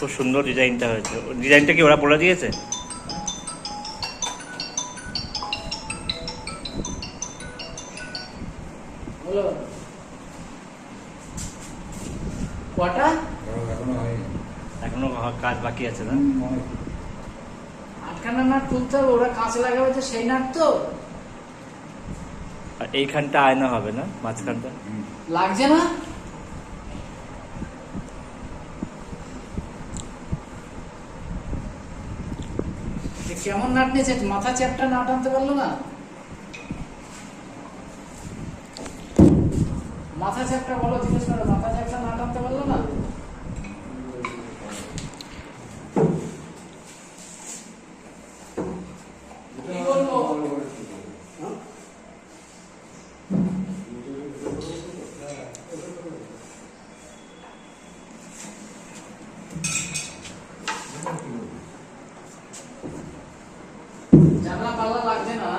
খুব সুন্দর ডিজাইনটা হয়েছে। ডিজাইনটা কি ওরা বলে দিয়েছে? কটা? এখনও এখনও কাজ বাকি আছে না? আটখানা নাট তুলতে হবে ওরা কাঁচ লাগাবে তো সেই নাট তো। আর এইখানটা আয়না হবে না? মাঝখানটা? লাগছে না? কেমন নাট নিয়েছে মাথা চ্যাপটা না টানতে পারল না? মাথা চ্যাপটা বলো জিজ্ঞেস করো జనా కళ్ళ లాగజేనా